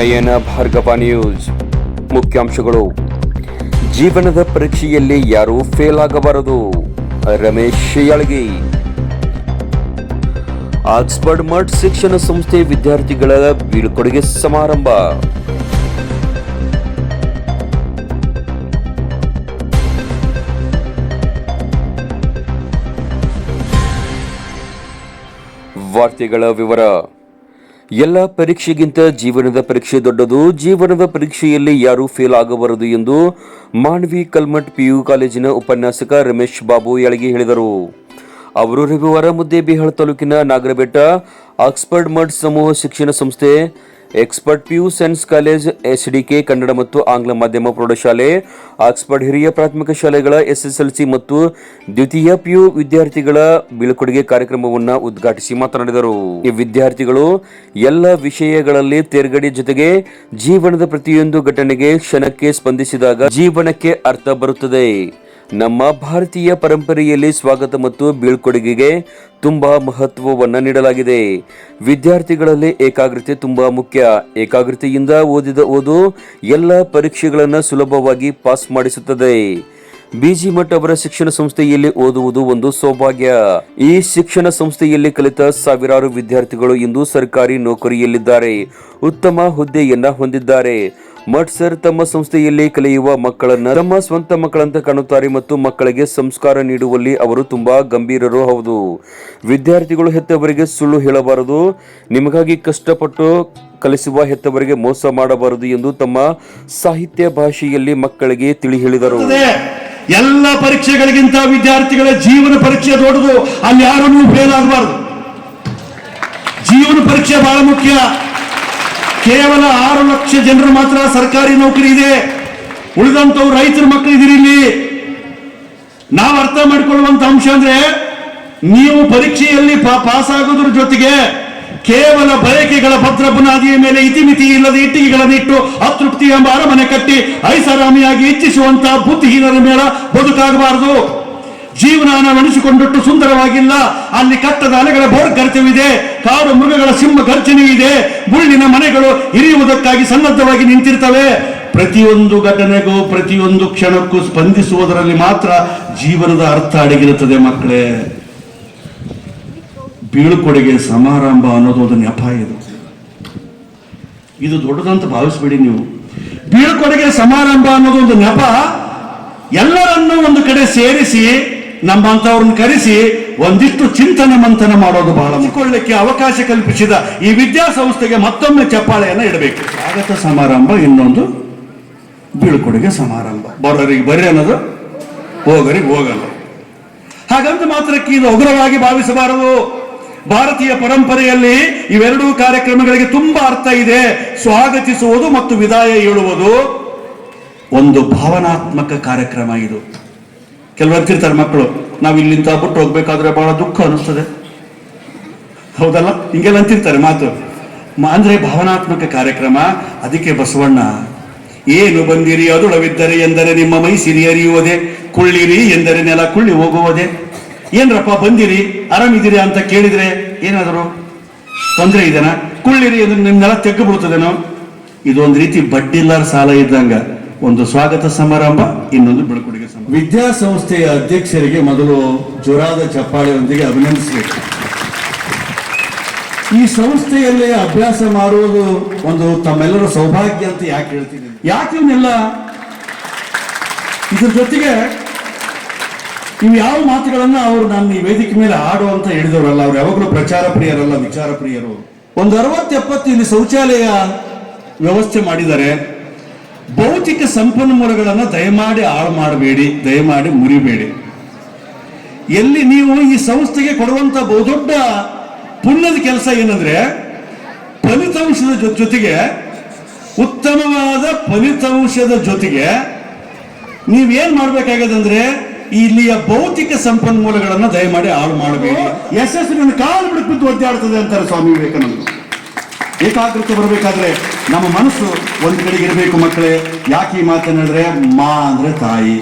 ಲಯನ Bhargava news. ಮುಖ್ಯಾಂಶಗಳು. ಜೀವನದ ಪರೀಕ್ಷೆಯಲ್ಲಿ ಯಾರೂ ಫೇಲ್ ಆಗಬಾರದು. ರಮೇಶ್ ಯಾಳಗಿ ಆಕ್ಸ್ಫರ್ಡ್ ಮಠ್ ಶಿಕ್ಷಣ ಸಂಸ್ಥೆ ವಿದ್ಯಾರ್ಥಿಗಳ ಬೀಳ್ಕೊಡುಗೆ ಸಮಾರಂಭ. ವಾರ್ತೆಗಳ ವಿವರ. ಎಲ್ಲ ಪರೀಕ್ಷೆಗಿಂತ ಜೀವನದ ಪರೀಕ್ಷೆ ದೊಡ್ಡದು, ಜೀವನದ ಪರೀಕ್ಷೆಯಲ್ಲಿ ಯಾರೂ ಫೇಲ್ ಆಗಬಾರದು ಎಂದು ಮಾನ್ವಿ ಕಲ್ಮಠ್ ಪಿಯು ಕಾಲೇಜಿನ ಉಪನ್ಯಾಸಕ ರಮೇಶ್ ಬಾಬು ಯಳಗಿ ಹೇಳಿದರು. ಅವರು ರವಿವಾರ ಮುದ್ದೇಬಿಹಾಳ್ ತಾಲೂಕಿನ ನಾಗರಬೆಟ್ಟ, ಆಕ್ಸ್ಫರ್ಡ್ ಮಡ್ ಸಮೂಹ ಶಿಕ್ಷಣ ಸಂಸ್ಥೆ expert PU science college SDK Kannada ಮತ್ತು ಆಂಗ್ಲ ಮಾಧ್ಯಮ ಪ್ರೌಢಶಾಲೆ ಆಕ್ಸ್ಫರ್ಡ್ ಹಿರಿಯ ಪ್ರಾಥಮಿಕ ಶಾಲೆಗಳ ಎಸ್ಎಸ್ಎಲ್ಸಿ ಮತ್ತು ದ್ವಿತೀಯ ಪಿಯು ವಿದ್ಯಾರ್ಥಿಗಳ ಬೀಳ್ಕೊಡುಗೆ ಕಾರ್ಯಕ್ರಮವನ್ನು ಉದ್ಘಾಟಿಸಿ ಮಾತನಾಡಿದರು. ಈ ವಿದ್ಯಾರ್ಥಿಗಳು ಎಲ್ಲ ವಿಷಯಗಳಲ್ಲಿ ತೇರ್ಗಡೆ ಜೊತೆಗೆ ಜೀವನದ ಪ್ರತಿಯೊಂದು ಘಟನೆಗೆ ಕ್ಷಣಕ್ಕೆ ಸ್ಪಂದಿಸಿದಾಗ ಜೀವನಕ್ಕೆ ಅರ್ಥ ಬರುತ್ತದೆ. ನಮ್ಮ ಭಾರತೀಯ ಪರಂಪರೆಯಲ್ಲಿ ಸ್ವಾಗತ ಮತ್ತು ಬೀಳ್ಕೊಡುಗೆಗೆ ತುಂಬಾ ಮಹತ್ವವನ್ನು ನೀಡಲಾಗಿದೆ. ವಿದ್ಯಾರ್ಥಿಗಳಲ್ಲಿ ಏಕಾಗ್ರತೆ ತುಂಬಾ ಮುಖ್ಯ. ಏಕಾಗ್ರತೆಯಿಂದ ಓದಿದ ಓದು ಎಲ್ಲ ಪರೀಕ್ಷೆಗಳನ್ನು ಸುಲಭವಾಗಿ ಪಾಸ್ ಮಾಡಿಸುತ್ತದೆ. ಬಿಜಿ ಮಠ ಅವರ ಶಿಕ್ಷಣ ಸಂಸ್ಥೆಯಲ್ಲಿ ಓದುವುದು ಒಂದು ಸೌಭಾಗ್ಯ. ಈ ಶಿಕ್ಷಣ ಸಂಸ್ಥೆಯಲ್ಲಿ ಕಲಿತ ಸಾವಿರಾರು ವಿದ್ಯಾರ್ಥಿಗಳು ಇಂದು ಸರ್ಕಾರಿ ನೌಕರಿಯಲ್ಲಿದ್ದಾರೆ. ಉತ್ತಮ ಹುದ್ದೆಯನ್ನ ಹೊಂದಿದ್ದಾರೆ. ಮಠ್ ಸರ್ ತಮ್ಮ ಸಂಸ್ಥೆಯಲ್ಲಿ ಕಲಿಯುವ ಮಕ್ಕಳನ್ನ ತಮ್ಮ ಸ್ವಂತ ಮಕ್ಕಳಂತ ಕಾಣುತ್ತಾರೆ ಮತ್ತು ಮಕ್ಕಳಿಗೆ ಸಂಸ್ಕಾರ ನೀಡುವಲ್ಲಿ ಅವರು ತುಂಬಾ ಗಂಭೀರರು. ಹೌದು. ವಿದ್ಯಾರ್ಥಿಗಳು ಹೆತ್ತವರಿಗೆ ಸುಳ್ಳು ಹೇಳಬಾರದು. ನಿಮಗಾಗಿ ಕಷ್ಟಪಟ್ಟು ಕಲಿಸುವ ಹೆತ್ತವರಿಗೆ ಮೋಸ ಮಾಡಬಾರದು ಎಂದು ತಮ್ಮ ಸಾಹಿತ್ಯ ಭಾಷೆಯಲ್ಲಿ ಮಕ್ಕಳಿಗೆ ತಿಳಿ ಹೇಳಿದರು. ಎಲ್ಲ ಪರೀಕ್ಷೆಗಳಿಗಿಂತ ವಿದ್ಯಾರ್ಥಿಗಳ ಜೀವನ ಪರೀಕ್ಷೆ ದೊಡ್ಡದು. ಅಲ್ಲಿ ಯಾರನ್ನೂ ಫೇಲ್ ಆಗಬಾರದು. ಜೀವನ ಪರೀಕ್ಷೆ ಬಹಳ ಮುಖ್ಯ. ಕೇವಲ ಆರು ಲಕ್ಷ ಜನರು ಮಾತ್ರ ಸರ್ಕಾರಿ ನೌಕರಿ ಇದೆ. ಉಳಿದಂತವ್ರು ರೈತರ ಮಕ್ಕಳು ಇದೀರಿ ಇಲ್ಲಿ. ನಾವು ಅರ್ಥ ಮಾಡಿಕೊಳ್ಳುವಂತ ಅಂಶ ಅಂದ್ರೆ ನೀವು ಪರೀಕ್ಷೆಯಲ್ಲಿ ಪಾಸ್ ಆಗೋದ್ರ ಜೊತೆಗೆ ಕೇವಲ ಬಯಕೆಗಳ ಭದ್ರ ಬುನಾದಿಯ ಮೇಲೆ ಇತಿಮಿತಿ ಇಲ್ಲದ ಇಟ್ಟಿಗೆಗಳನ್ನು ಇಟ್ಟು ಅತೃಪ್ತಿ ಎಂಬ ಅರಮನೆ ಕಟ್ಟಿ ಐಷಾರಾಮಿಯಾಗಿ ಇಚ್ಛಿಸುವಂತಹ ಬುದ್ಧಿಹೀನರ ಮೇಳ ಬದುಕಾಗಬಾರದು. ಜೀವನ ನಡೆಸಿಕೊಂಡಟ್ಟು ಸುಂದರವಾಗಿಲ್ಲ. ಅಲ್ಲಿ ಕಟ್ಟದ ಅಲೆಗಳ ಬೋರ್ಗರ್ತ್ಯವಿದೆ ಕಾಡು ಮೃಗಗಳ ಸಿಂಹ ಗರ್ಜನೆ ಇದೆ. ಮುಳ್ಳಿನ ಮನೆಗಳು ಹಿರಿಯುವುದಕ್ಕಾಗಿ ಸನ್ನದ್ಧವಾಗಿ ನಿಂತಿರ್ತವೆ. ಪ್ರತಿಯೊಂದು ಘಟನೆಗೂ ಪ್ರತಿಯೊಂದು ಕ್ಷಣಕ್ಕೂ ಸ್ಪಂದಿಸುವುದರಲ್ಲಿ ಮಾತ್ರ ಜೀವನದ ಅರ್ಥ ಅಡಗಿರುತ್ತದೆ ಮಕ್ಕಳೇ. ಬೀಳ್ಕೊಡುಗೆ ಸಮಾರಂಭ ಅನ್ನೋದು ಒಂದು ನೆಪ ಇದು. ಇದು ದೊಡ್ಡದಂತ ಭಾವಿಸ್ಬೇಡಿ ನೀವು. ಬೀಳ್ಕೊಡುಗೆ ಸಮಾರಂಭ ಅನ್ನೋದು ಒಂದು ನೆಪ. ಎಲ್ಲರನ್ನೂ ಒಂದು ಕಡೆ ಸೇರಿಸಿ ನಮ್ಮಂತವ್ರನ್ನ ಕರೆಸಿ ಒಂದಿಷ್ಟು ಚಿಂತನೆ ಮಂಥನ ಮಾಡೋದು ಬಹಳ ಮುಖ್ಯಕೊಳ್ಳಿಕ್ಕೆ ಅವಕಾಶ ಕಲ್ಪಿಸಿದ ಈ ವಿದ್ಯಾಸಂಸ್ಥೆಗೆ ಮತ್ತೊಮ್ಮೆ ಚಪ್ಪಾಳೆಯನ್ನು ಇಡಬೇಕು. ಸ್ವಾಗತ ಸಮಾರಂಭ ಇನ್ನೊಂದು ಬೀಳ್ಕೊಡುಗೆ ಸಮಾರಂಭ. ಬರೋರಿಗೆ ಬರ್ರಿ ಅನ್ನೋದು ಹೋಗರಿಗೆ ಹೋಗಲ್ಲ. ಹಾಗಂತ ಮಾತ್ರಕ್ಕೆ ಇದು ಉಗ್ರವಾಗಿ ಭಾವಿಸಬಾರದು. ಭಾರತೀಯ ಪರಂಪರೆಯಲ್ಲಿ ಇವೆರಡೂ ಕಾರ್ಯಕ್ರಮಗಳಿಗೆ ತುಂಬಾ ಅರ್ಥ ಇದೆ. ಸ್ವಾಗತಿಸುವುದು ಮತ್ತು ವಿದಾಯ ಹೇಳುವುದು ಒಂದು ಭಾವನಾತ್ಮಕ ಕಾರ್ಯಕ್ರಮ ಇದು. ಕೆಲವು ಅಂತಿರ್ತಾರೆ ಮಕ್ಕಳು, ನಾವು ಇಲ್ಲಿಂದ ಬಿಟ್ಟು ಹೋಗ್ಬೇಕಾದ್ರೆ ಬಹಳ ದುಃಖ ಅನಿಸ್ತದೆ ಹೌದಲ್ಲ? ಹಿಂಗೆಲ್ಲ ಅಂತಿರ್ತಾರೆ ಮಾತು. ಅಂದ್ರೆ ಭಾವನಾತ್ಮಕ ಕಾರ್ಯಕ್ರಮ, ಅದಕ್ಕೆ ಬಸವಣ್ಣ, ಏನು ಬಂದಿರಿ ಅದುಳವಿದ್ದರೆ ಎಂದರೆ ನಿಮ್ಮ ಮೈ ಸಿರಿ ಅರಿಯುವುದೇ, ಕುಳ್ಳಿರಿ ಎಂದರೆ ನೆಲ ಕುಳ್ಳಿ ಹೋಗುವುದೇ. ಏನ್ರಪ್ಪ ಬಂದಿರಿ, ಆರಾಮಿದ್ದೀರಿ ಅಂತ ಕೇಳಿದ್ರೆ ಏನಾದರೂ ತೊಂದರೆ ಇದೆನಾ? ಕುಳ್ಳಿರಿ ಅಂದ್ರೆ ನಿಮ್ ನೆಲ ತೆಗ್ಗು ಬಿಡ್ತದೇನೋ ಇದೊಂದು ರೀತಿ ಬಡ್ಡಿಲ್ಲಾರ ಸಾಲ ಇದ್ದಂಗ. ಒಂದು ಸ್ವಾಗತ ಸಮಾರಂಭ, ಇನ್ನೊಂದು ಬೀಳ್ಕೊಡುಗೆ. ವಿದ್ಯಾಸಂಸ್ಥೆಯ ಅಧ್ಯಕ್ಷರಿಗೆ ಮೊದಲು ಜೋರಾದ ಚಪ್ಪಾಳೆಯೊಂದಿಗೆ ಅಭಿನಂದಿಸಬೇಕು. ಈ ಸಂಸ್ಥೆಯಲ್ಲಿ ಅಭ್ಯಾಸ ಮಾಡುವುದು ಒಂದು ತಮ್ಮೆಲ್ಲರ ಸೌಭಾಗ್ಯ ಅಂತ ಯಾಕೆ ಹೇಳ್ತೀನಿ ಯಾಕೆ ಇವನ್ನೆಲ್ಲ ಇದ್ರ ಜೊತೆಗೆ ನೀವು ಯಾವ ಮಾತುಗಳನ್ನ ಅವರು ನಾನು ಈ ವೇದಿಕೆ ಮೇಲೆ ಆಡು ಅಂತ ಹೇಳಿದವರಲ್ಲ, ಅವ್ರು ಯಾವಾಗಲೂ ಪ್ರಚಾರ ಪ್ರಿಯರಲ್ಲ, ವಿಚಾರ ಪ್ರಿಯರು. ಒಂದು ಅರವತ್ತು ಎಪ್ಪತ್ತು ಇಲ್ಲಿ ಶೌಚಾಲಯ ವ್ಯವಸ್ಥೆ ಮಾಡಿದ್ದಾರೆ. ಭೌತಿಕ ಸಂಪನ್ಮೂಲಗಳನ್ನು ದಯಮಾಡಿ ಹಾಳು ಮಾಡಬೇಡಿ ದಯಮಾಡಿ ಮುರಿಬೇಡಿ. ಎಲ್ಲಿ ನೀವು ಈ ಸಂಸ್ಥೆಗೆ ಕೊಡುವಂತ ಬಹುದೊಡ್ಡ ಪುಣ್ಯದ ಕೆಲಸ ಏನಂದ್ರೆ, ಫಲಿತಾಂಶದ ಜೊತೆಗೆ ಉತ್ತಮವಾದ ಫಲಿತಾಂಶದ ಜೊತೆಗೆ ನೀವೇನ್ ಮಾಡ್ಬೇಕಾಗದಂದ್ರೆ ಇಲ್ಲಿಯ ಭೌತಿಕ ಸಂಪನ್ಮೂಲಗಳನ್ನು ದಯಮಾಡಿ ಹಾಳು ಮಾಡಬೇಡಿ ಯಶಸ್ಸಿನ ಕಾಲು ಬಿಟ್ಟು ಬಿದ್ದು ಒದ್ದಾಡ್ತದೆ ಅಂತಾರೆ ಸ್ವಾಮಿ ವಿವೇಕಾನಂದರು. ಏಕಾಗ್ರತೆ ಬರಬೇಕಾದ್ರೆ ನಮ್ಮ ಮನಸ್ಸು ಒಂದು ಕಡೆಗೆ ಇರಬೇಕು ಮಕ್ಕಳೇ. ಯಾಕೆ ಈ ಮಾತನಾಡಿದ್ರೆ ಮಾ ಅಂದ್ರೆ ತಾಯಿ.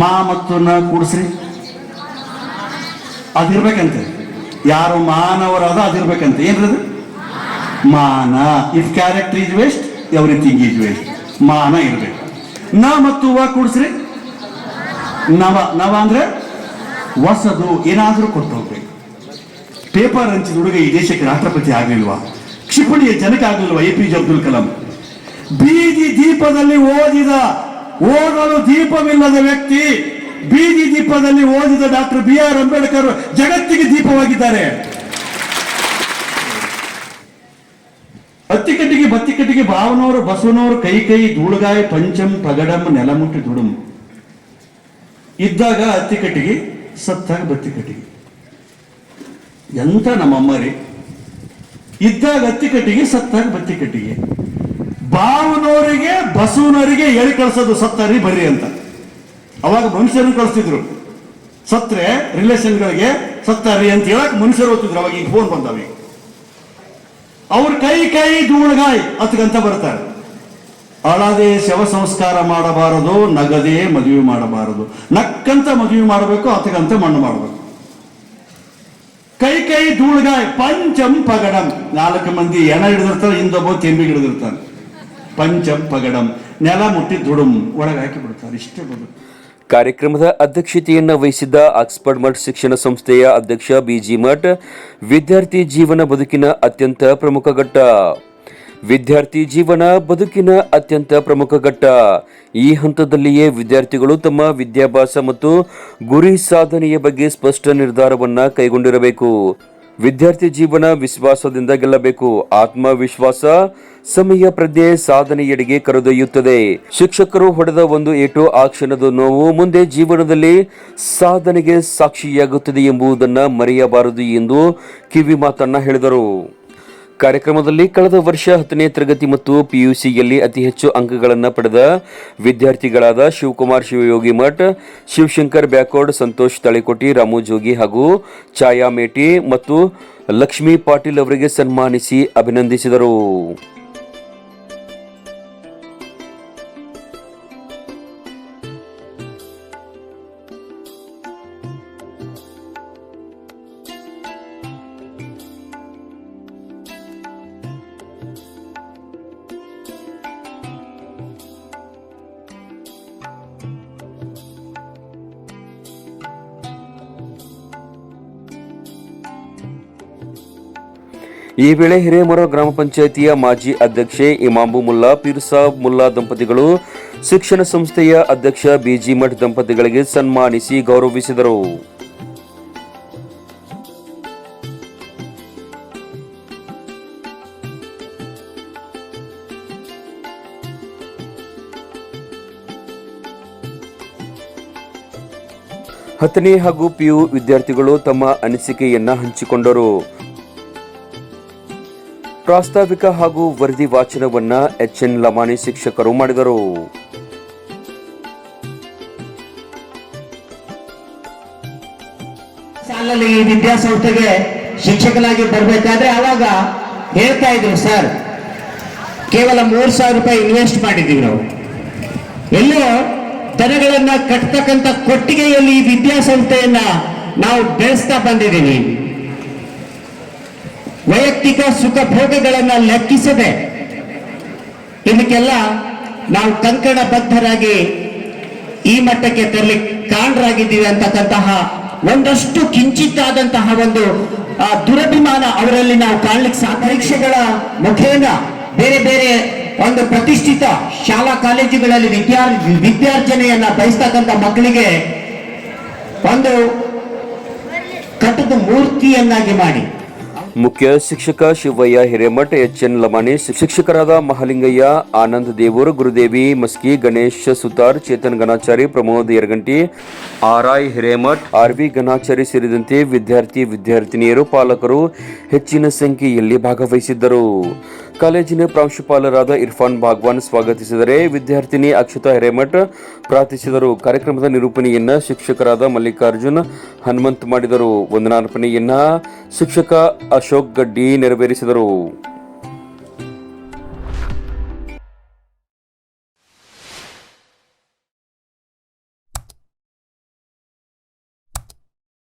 ಮಾ ಮತ್ತು ನ ಕೂಡಿಸ್ರಿ. ಅದಿರ್ಬೇಕಂತೆ. ಯಾರು ಮಾನವರಾದ ಅದಿರ್ಬೇಕಂತೆ. ಏನ್ರದು ಮಾನ. If character is waste everything is waste ಮಾನ ಇರಬೇಕು. ನ ಮತ್ತು ವ ಕೂಡಿಸ್ರಿ. ನವ. ನವ ಅಂದ್ರೆ ಹೊಸದು. ಏನಾದರೂ ಕೊಟ್ಟು ಹೋಗ್ಬೇಕು ಪೇಪರ್ ಹಂಚಿದ ಹುಡುಗ ಈ ದೇಶಕ್ಕೆ ರಾಷ್ಟ್ರಪತಿ ಆಗ್ಲಿಲ್ವಾ? ಕ್ಷಿಪಣಿಯ ಜನಕ ಆಗಲಿಲ್ವ A P J Abdul Kalam. ಬೀದಿ ದೀಪದಲ್ಲಿ ಓದಿದ, ಓದಲು ದೀಪವಿಲ್ಲದ ವ್ಯಕ್ತಿ, ಬೀದಿ ದೀಪದಲ್ಲಿ ಓದಿದ ಡಾಕ್ಟರ್ ಬಿ ಆರ್ ಅಂಬೇಡ್ಕರ್ ಜಗತ್ತಿಗೆ ದೀಪವಾಗಿದ್ದಾರೆ. ಅತ್ತಿಕಟ್ಟಿಗೆ ಬತ್ತಿಕಟ್ಟಿಗೆ ಭಾವನವರು ಬಸವನವರು ಕೈ ಕೈ, ಧೂಳುಗಾಯಿ, ಪಂಚಂ, ಪಗಡಂ, ನೆಲಮುಟ್ಟಿ, ದುಡುಂ. ಇದ್ದಾಗ ಅತ್ತಿಕಟ್ಟಿಗೆ, ಸತ್ತಾಗ ಬತ್ತಿಕಟ್ಟಿಗೆ. ಎಂತ ನಮ್ಮಮ್ಮರಿ ಇದ್ದಾಗ ಅತ್ತಿಕಟ್ಟಿಗೆ ಸತ್ತಾಗ ಬತ್ತಿಕಟ್ಟಿಗೆ ಬಾವನವರಿಗೆ, ಬಸವನವರಿಗೆ ಹೇಳಿ ಕಳಿಸೋದು ಸತ್ತರಿ ಬರ್ರಿ ಅಂತ. ಅವಾಗ ಮನುಷ್ಯರನ್ನು ಕಳಿಸ್ತಿದ್ರು. ಸತ್ರೆ ರಿಲೇಷನ್ಗಳಿಗೆ ಸತ್ತಾರಿ ಅಂತ ಹೇಳಕ್ ಮನುಷ್ಯರು ಓದ್ತಿದ್ರು, ಅವಾಗ ಈಗ ಫೋನ್ ಬಂದಾವ. ಅವ್ರ ಕೈ ಕೈ ಧೂಳುಗಾಯ್ ಹತ್ಕಂತ ಬರ್ತಾರೆ. ಅಳದೆ ಶವ ಸಂಸ್ಕಾರ ಮಾಡಬಾರದು, ನಗದೇ ಮದುವೆ ಮಾಡಬಾರದು. ನಕ್ಕಂತ ಮದುವೆ ಮಾಡಬೇಕು, ಅತಗಂತ ಮಣ್ಣು ಮಾಡಬೇಕು. ಕೈ ಕೈ ಧೂಳುಗಾಯ್ ಪಂಚಂ ಪಗಡಂ. ನಾಲ್ಕು ಮಂದಿ ಎಣ ಹಿಡಿದಿರ್ತಾರೆ ಹಿಂದೊಬ್ಬ ಕೆಂಬಿಗೆ ಹಿಡಿದಿರ್ತಾನೆ. ಪಂಚಂ ಪಗಡಂ. ನೆಲ ಮುಟ್ಟಿ ದುಡುಂ. ಒಳಗೆ ಹಾಕಿ ಬಿಡ್ತಾರೆ. ಇಷ್ಟೇ ಬದುಕು ಕಾರ್ಯಕ್ರಮದ ಅಧ್ಯಕ್ಷತೆಯನ್ನು ವಹಿಸಿದ್ದ ಆಕ್ಸ್ಫರ್ಡ್ ಮಠ ಶಿಕ್ಷಣ ಸಂಸ್ಥೆಯ ಅಧ್ಯಕ್ಷ ಬಿಜಿ ಮಠ, ವಿದ್ಯಾರ್ಥಿ ಜೀವನ ಬದುಕಿನ ಅತ್ಯಂತ ಪ್ರಮುಖ ಘಟ್ಟ. ವಿದ್ಯಾರ್ಥಿ ಜೀವನ ಬದುಕಿನ ಅತ್ಯಂತ ಪ್ರಮುಖ ಘಟ್ಟ. ಈ ಹಂತದಲ್ಲಿಯೇ ವಿದ್ಯಾರ್ಥಿಗಳು ತಮ್ಮ ವಿದ್ಯಾಭ್ಯಾಸ ಮತ್ತು ಗುರಿ ಸಾಧನೆಯ ಬಗ್ಗೆ ಸ್ಪಷ್ಟ ನಿರ್ಧಾರವನ್ನು ಕೈಗೊಂಡಿರಬೇಕು. ವಿದ್ಯಾರ್ಥಿ ಜೀವನ ವಿಶ್ವಾಸದಿಂದ ಗೆಲ್ಲಬೇಕು. ಆತ್ಮವಿಶ್ವಾಸ, ಸಮಯ ಪ್ರಜ್ಞೆ, ಸಾಧನೆಯೆಡೆಗೆ ಕರೆದೊಯ್ಯುತ್ತದೆ. ಶಿಕ್ಷಕರು ಹೊಡೆದ ಒಂದು ಏಟು ಆ ಕ್ಷಣದ ನೋವು ಮುಂದೆ ಜೀವನದಲ್ಲಿ ಸಾಧನೆಗೆ ಸಾಕ್ಷಿಯಾಗುತ್ತದೆ ಎಂಬುದನ್ನು ಮರೆಯಬಾರದು ಎಂದು ಕಿವಿ ಮಾತನ್ನ ಹೇಳಿದರು. ಕಾರ್ಯಕ್ರಮದಲ್ಲಿ ಕಳೆದ ವರ್ಷ ಹತ್ತನೇ ತರಗತಿ ಮತ್ತು ಪಿಯುಸಿಯಲ್ಲಿ ಅತಿ ಹೆಚ್ಚು ಅಂಕಗಳನ್ನು ಪಡೆದ ವಿದ್ಯಾರ್ಥಿಗಳಾದ ಶಿವಕುಮಾರ್, ಶಿವಯೋಗಿ ಮಠ್, ಶಿವಶಂಕರ್ ಬ್ಯಾಕೋಡ್ ಸಂತೋಷ್ ತಳಿಕೋಟಿ, ರಾಮು ಜೋಗಿ ಹಾಗೂ ಛಾಯಾ ಮೇಟಿ ಮತ್ತು ಲಕ್ಷ್ಮೀ ಪಾಟೀಲ್ ಅವರಿಗೆ ಸನ್ಮಾನಿಸಿ ಅಭಿನಂದಿಸಿದರು. ಈ ವೇಳೆ ಹಿರೇಮರ ಗ್ರಾಮ ಪಂಚಾಯಿತಿಯ ಮಾಜಿ ಅಧ್ಯಕ್ಷೆ ಇಮಾಂಬು ಮುಲ್ಲಾ ಪೀರ್ಸಾಬ್ ಮುಲ್ಲಾ ದಂಪತಿಗಳು, ಶಿಕ್ಷಣ ಸಂಸ್ಥೆಯ ಅಧ್ಯಕ್ಷ ಬಿಜಿ ಮಠ್ ದಂಪತಿಗಳಿಗೆ ಸನ್ಮಾನಿಸಿ ಗೌರವಿಸಿದರು. ಹತ್ತನೇ ಹಾಗೂ ಪಿಯು ವಿದ್ಯಾರ್ಥಿಗಳು ತಮ್ಮ ಅನಿಸಿಕೆಯನ್ನ ಹಂಚಿಕೊಂಡರು. ಪ್ರಾಸ್ತಾವಿಕ ಹಾಗೂ ವರದಿ ವಾಚನವನ್ನ ಎಚ್ ಎನ್ ಲಮಾನಿ ಶಿಕ್ಷಕರು ಮಾಡಿದರು. ಸಾಲಲ್ಲಿ ವಿದ್ಯಾಸಂಸ್ಥೆಗೆ ಶಿಕ್ಷಕನಾಗಿ ಬರಬೇಕಾದ್ರೆ ಅವಾಗ ಹೇಳ್ತಾ ಇದ್ರು, ಸರ್, ಕೇವಲ ಮೂರು ಸಾವಿರ ರೂಪಾಯಿ ಇನ್ವೆಸ್ಟ್ ಮಾಡಿದ್ದೀವಿ ನಾವು. ಎಲ್ಲೋ ದನಗಳನ್ನ ಕಟ್ತಕ್ಕಂಥ ಕೊಟ್ಟಿಗೆಯಲ್ಲಿ ಈ ವಿದ್ಯಾಸಂಸ್ಥೆಯನ್ನ ನಾವು ಬೆಳೆಸ್ತಾ ಬಂದಿದ್ದೀವಿ. ವೈಯಕ್ತಿಕ ಸುಖ ಭೋಗಗಳನ್ನು ಲೆಕ್ಕಿಸದೆ ಇದಕ್ಕೆಲ್ಲ ನಾವು ಕಂಕಣ ಬದ್ಧರಾಗಿ ಈ ಮಟ್ಟಕ್ಕೆ ತರಲಿ ಕಾರಣರಾಗಿದ್ದೀವಿ ಅಂತಕ್ಕಂತಹ ಒಂದಷ್ಟು ಕಿಂಚಿತ್ತಾದಂತಹ ಒಂದು ದುರಭಿಮಾನ ಅವರಲ್ಲಿ ನಾವು ಕಾಣ್ಲಿಕ್ಕೆ ಸಾ, ಪರೀಕ್ಷೆಗಳ ಮುಖೇನ ಬೇರೆ ಬೇರೆ ಒಂದು ಪ್ರತಿಷ್ಠಿತ ಶಾಲಾ ಕಾಲೇಜುಗಳಲ್ಲಿ ವಿದ್ಯಾರ್, ವಿದ್ಯಾರ್ಜನೆಯನ್ನ ಬಯಸ್ತಕ್ಕಂಥ ಮಕ್ಕಳಿಗೆ ಒಂದು ಕಟ್ಟದ ಮೂರ್ತಿಯನ್ನಾಗಿ ಮಾಡಿ. ಮುಖ್ಯ ಶಿಕ್ಷಕ ಶಿವಯ್ಯ ಹಿರೇಮಠ್ ಎಚ್ ಎನ್ ಲಮಾಣಿ ಶಿಕ್ಷಕರಾದ Mahalingayya, Anand Devur, Gurudevi, Maski Ganesh, Sutar, Chetan Ganachari, Pramod Yaraganti R I Hiremath R V Ganachari ಸೇರಿದಂತೆ ವಿದ್ಯಾರ್ಥಿ, ವಿದ್ಯಾರ್ಥಿನಿಯರು, ಪಾಲಕರು ಹೆಚ್ಚಿನ ಸಂಖ್ಯೆಯಲ್ಲಿ ಭಾಗವಹಿಸಿದ್ದರು. ಕಾಲೇಜಿನ ಪ್ರಾಂಶುಪಾಲರಾದ ಇರ್ಫಾನ್ ಭಾಗ್ವಾನ್ ಸ್ವಾಗತಿಸಿದರೆ ವಿದ್ಯಾರ್ಥಿನಿ ಅಕ್ಷತಾ ಹಿರೇಮಠ್ ಪ್ರಾರ್ಥಿಸಿದರು. ಕಾರ್ಯಕ್ರಮದ ನಿರೂಪಣೆಯನ್ನ ಶಿಕ್ಷಕರಾದ ಮಲ್ಲಿಕಾರ್ಜುನ್ ಹನುಮಂತ್ ಮಾಡಿದರು. ವಂದನಾರ್ಪಣೆಯನ್ನ ಶಿಕ್ಷಕ ಅಶೋಕ್ ಗಡ್ಡಿ ನೆರವೇರಿಸಿದರು.